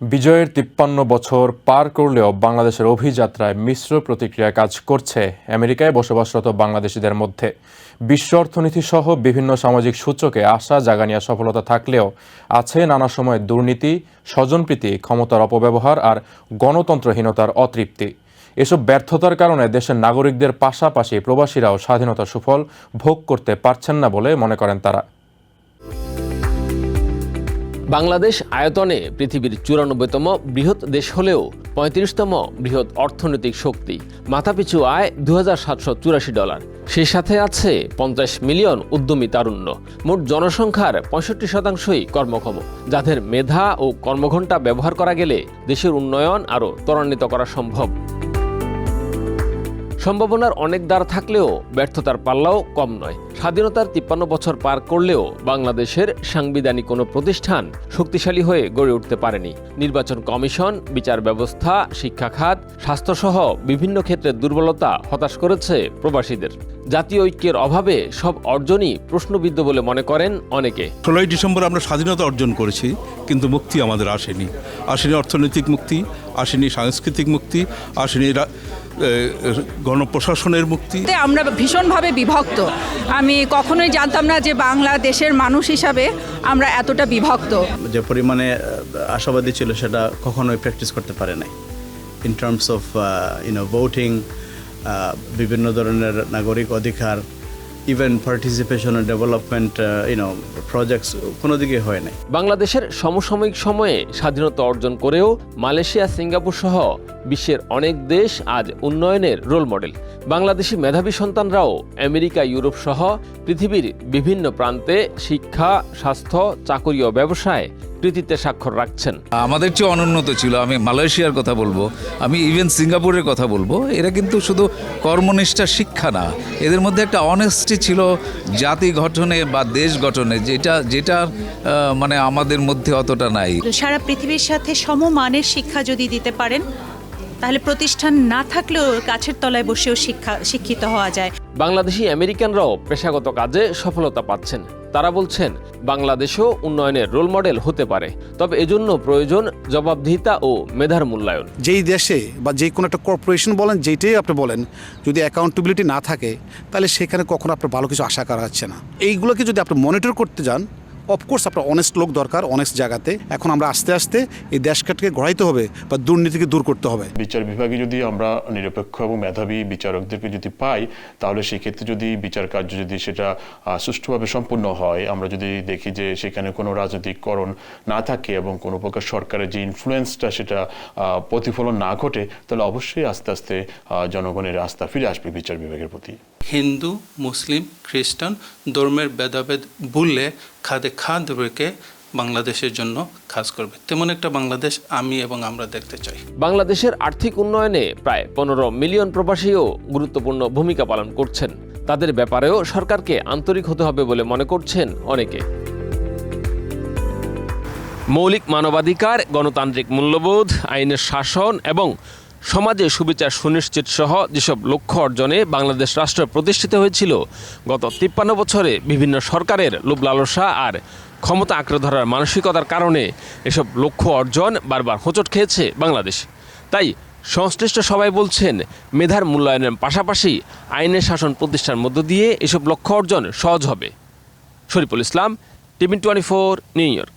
বিজয়ের তিপ্পান্ন বছর পার করলেও বাংলাদেশের অভিযাত্রায় মিশ্র প্রতিক্রিয়া কাজ করছে আমেরিকায় বসবাসরত বাংলাদেশিদের মধ্যে। বিশ্ব অর্থনীতি সহ বিভিন্ন সামাজিক সূচকে আশা জাগানিয়া সফলতা থাকলেও আছে নানা সময় দুর্নীতি, স্বজনপ্রীতি, ক্ষমতার অপব্যবহার আর গণতন্ত্রহীনতার অতৃপ্তি। এসব ব্যর্থতার কারণে দেশের নাগরিকদের পাশাপাশি প্রবাসীরাও স্বাধীনতার সুফল ভোগ করতে পারছেন না বলে মনে করেন তারা। বাংলাদেশ আয়তনে পৃথিবীর চুরানব্বইতম বৃহৎ দেশ হলেও পঁয়ত্রিশতম বৃহৎ অর্থনৈতিক শক্তি। মাথাপিছু আয় দু চুরাশি ডলার। সেই সাথে আছে পঞ্চাশ মিলিয়ন উদ্যমী তারুণ্য। মোট জনসংখ্যার পঁয়ষট্টি শতাংশই কর্মক্ষম। যাদের মেধা ও কর্মঘণ্টা ব্যবহার করা গেলে দেশের উন্নয়ন আরও ত্বরান্বিত করা সম্ভব। সম্ভাবনার অনেক দ্বার থাকলেও ব্যর্থতার পাল্লাও কম নয়। স্বাধীনতার তিপ্পান্ন বছর পার করলেও বাংলাদেশের সাংবিধানিক কোনো প্রতিষ্ঠান শক্তিশালী হয়ে গড়ে উঠতে পারেনি। নির্বাচন কমিশন, বিচার ব্যবস্থা, শিক্ষা খাত, স্বাস্থ্যসহ বিভিন্ন ক্ষেত্রে দুর্বলতা হতাশ করেছে প্রবাসীদের। জাতীয় ঐক্যের অভাবে সব অর্জনই প্রশ্নবিদ্ধ বলে মনে করেন অনেকে। ষোলোই ডিসেম্বর আমরা স্বাধীনতা অর্জন করেছি কিন্তু মুক্তি আমাদের আসেনি। আসেনি অর্থনৈতিক মুক্তি আসেনি সাংস্কৃতিক মুক্তি আসেনি গণপ্রশাসনের মুক্তি। আমরা ভীষণভাবে বিভক্ত। আমি কখনোই জানতাম না যে বাংলাদেশের মানুষ হিসাবে আমরা এতটা বিভক্ত। যে পরিমাণে আশাবাদী ছিল সেটা কখনোই প্র্যাকটিস করতে পারে নাই। In terms of you know voting বিভিন্ন ধরনের নাগরিক অধিকার even participation development you know projects কোনো দিকে হয় নাই। বাংলাদেশের সমসাময়িক সময়ে স্বাধীনতা অর্জন করেও মালয়েশিয়া, সিঙ্গাপুর সহ বিশ্বের অনেক দেশ আজ উন্নয়নের রোল মডেল বাংলাদেশি মেধাবী সন্তানরাও আমেরিকা ইউরোপ সহ পৃথিবীর বিভিন্ন প্রান্তে শিক্ষা স্বাস্থ্য চাকরি ও ব্যবসায় কৃতিত্বের স্বাক্ষর রাখছেন। আমাদের চেয়ে অনুন্নত ছিল আমি মালয়েশিয়ার কথা বলব আমি ইভেন সিঙ্গাপুরের কথা বলব এরা কিন্তু শুধু কর্মনিষ্ঠা শিক্ষা না এদের মধ্যে একটা অনেস্টি ছিল জাতি গঠনে বা দেশ গঠনে যেটা যেটা মানে আমাদের মধ্যে অতটা নাই। সারা পৃথিবীর সাথে সমমানের শিক্ষা যদি দিতে পারেন তাহলে প্রতিষ্ঠান না থাকলেও কাছের তলায় বসেও শিক্ষা শিক্ষিত হওয়া যায়। বাংলাদেশি আমেরিকানরাও পেশাগত কাজে সফলতা পাচ্ছেন। তারা বলছেন বাংলাদেশও উন্নয়নের রোল মডেল হতে পারে তবে এজন্য প্রয়োজন জবাবদিহিতা ও মেধার মূল্যায়ন। যেই দেশে বা যে কোনো একটা কর্পোরেশন বলেন যেটাই আপনি বলেন যদি অ্যাকাউন্টেবিলিটি না থাকে তাহলে সেখানে কখনো আপনার ভালো কিছু আশা করা যাচ্ছে না। এইগুলোকে যদি আপনি মনিটর করতে যান অফকোর্স আপনার অনেস্ট লোক দরকার অনেস্ট জায়গাতে। এখন আমরা আস্তে আস্তে এই দেশটাকে গড়াইতে হবে বা দুর্নীতিকে দূর করতে হবে। বিচার বিভাগে যদি আমরা নিরপেক্ষ এবং মেধাবী বিচারকদেরকে যদি পাই, তাহলে সেক্ষেত্রে যদি বিচার কার্য যদি সেটা সুষ্ঠুভাবে সম্পূর্ণ হয়, আমরা যদি দেখি যে সেখানে কোনো রাজনৈতিককরণ না থাকে এবং কোনো প্রকার সরকারের যে ইনফ্লুয়েন্সটা সেটা প্রতিফলন না ঘটে, তাহলে অবশ্যই আস্তে আস্তে জনগণের আস্থা ফিরে আসবে বিচার বিভাগের প্রতি। হিন্দু, মুসলিম, খ্রিস্টান ধর্মের ভেদাভেদ ভুললে খাদে খাদ রেখে বাংলাদেশের জন্য কাজ করবে। তেমন একটা বাংলাদেশ আমি এবং আমরা দেখতে চাই। বাংলাদেশের আর্থিক উন্নয়নে প্রায় পনেরো মিলিয়ন প্রবাসীও গুরুত্বপূর্ণ ভূমিকা পালন করছেন। তাদের ব্যাপারেও সরকারকে আন্তরিক হতে হবে বলে মনে করছেন অনেকে। মৌলিক মানবাধিকার, গণতান্ত্রিক মূল্যবোধ, আইনের শাসন এবং সমাজে সুবিচার সুনিশ্চিত সহ যেসব লক্ষ্য অর্জনে বাংলাদেশ রাষ্ট্র প্রতিষ্ঠিত হয়েছিল, গত তিপ্পান্ন বছরে বিভিন্ন সরকারের লোভ লালসা আর ক্ষমতা আঁকড়ে ধরার মানসিকতার কারণে এসব লক্ষ্য অর্জন বারবার হোঁচট খেয়েছে বাংলাদেশ। তাই সংশ্লিষ্ট সবাই বলছেন, মেধার মূল্যায়নের পাশাপাশি আইনের শাসন প্রতিষ্ঠার মধ্য দিয়ে এসব লক্ষ্য অর্জন সহজ হবে। Shariful Islam TVN twenty four, New York.